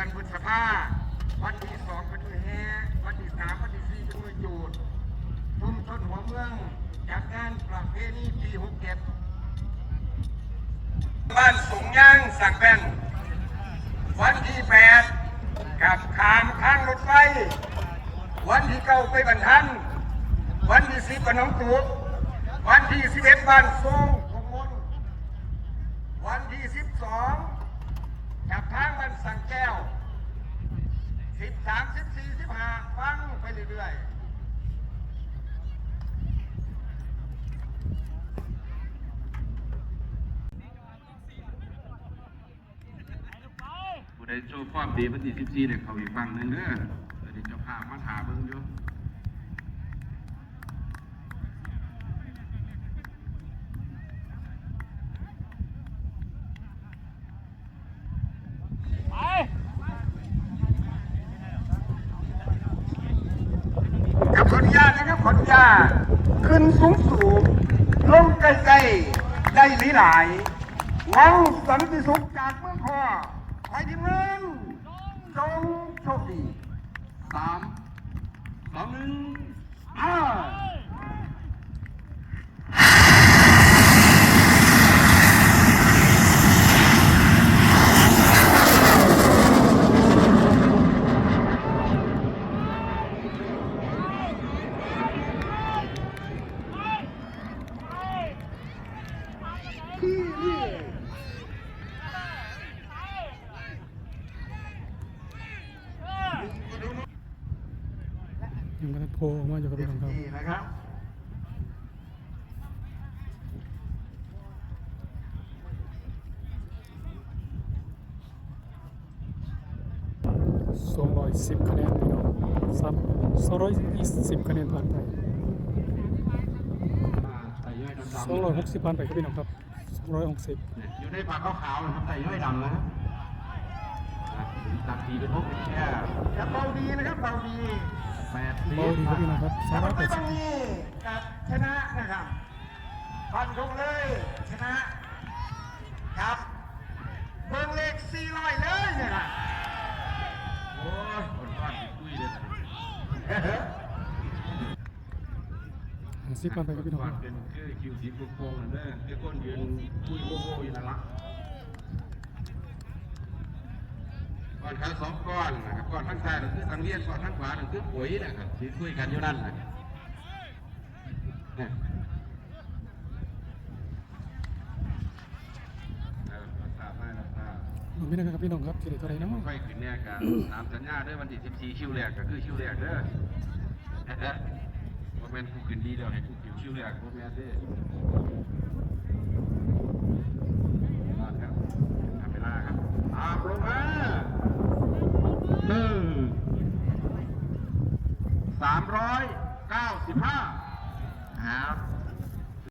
ผ้าวันที่สองเป็นมือแห่วันที่สามวันที่สี่เป็นมือจูดชุมชนหัวเมืองจัดงานประเพณีปีหกเจ็ดบ้านสูงย่างสักแป้นวันที่แปดกับขามข้างรถไฟ วันที่เก้าไปบรรทัน วันที่สิบกับน้องตูวันที่สิบเอ็ดบ้านทรงของมนวันที่สิบสองกับทางบ้านสังแก้วสิบสามสิบสี่สิบห้า ฟังไปเรื่อยๆผู้ใดโชว์ความดีวันที่14เนี่ยเขาอีกฝั่งหนึ่งเด้อเดี๋ยวเจ้าภาพมาถามเบิ่งอยู่ กับขออนุญาตนะครับ ขนุญาขึ้นสูงสูงลงใกล้ๆได้หลายหวังสันติสุขจากเมืองคอไปทีมงานจงโชคดีสามสองหนึ่ง อ้า ยังไม่ได้โผล่ออกมาอยู่กับพี่น้องครับสองร้อยสิบคะแนนพี่น้องสามสองร้อยยี่สิบคะแนนผ่านไปสองร้อยหกสิบผ่านไปครับพี่น้องครับ ร้อยหกสิบๆเนี่ยอยู่ในปากขาวๆนะครับไต่ย่อยดำนะครับอะตักทีเป็นพวกเป็นแค่จะเบาดีนะครับเบาดีแปดสิบเบาดีครับพี่น้องครับสแต่องร้มัอนยแปไม่ดต้สิอบงมีกับชนะนะครับฟันธงเลยชนะครับเบิ่งเลข400เลยเนี่ยนะ โอ้ยคนก้อนติดตุ้ยเลย ห้า สิบผ่านไปครับพี่น้องเป็นคือคิวสีโกงๆนั่นเด้อคือก้นยืนคุยโง่ๆอยู่นั่นละก้อนขาสองก้อนนะครับก้อนข้งซ้ายนั่นคือสังเวียนก้อนข้งขวานั่นคือปุ๋ยนะครับที่คุยกันอยู่นั่นนะเนี่ยเออรับทราบได้รับทราบมันไม่ได้ครับพี่น้องครับที่ไหนตัวไหนเนาะค่อยขึ้นเนี่กันตามสัญญาด้อวันที่14คิวแรกก็คือคิวแรกเด้อ แม่นกูขึ้นดีเดียวให้กูคิวคิวแรกว่แม่นเด้อมาครับทำเวลาครับอามลงมาหนึ่งสามร้อยเก้าสิบห้าครับ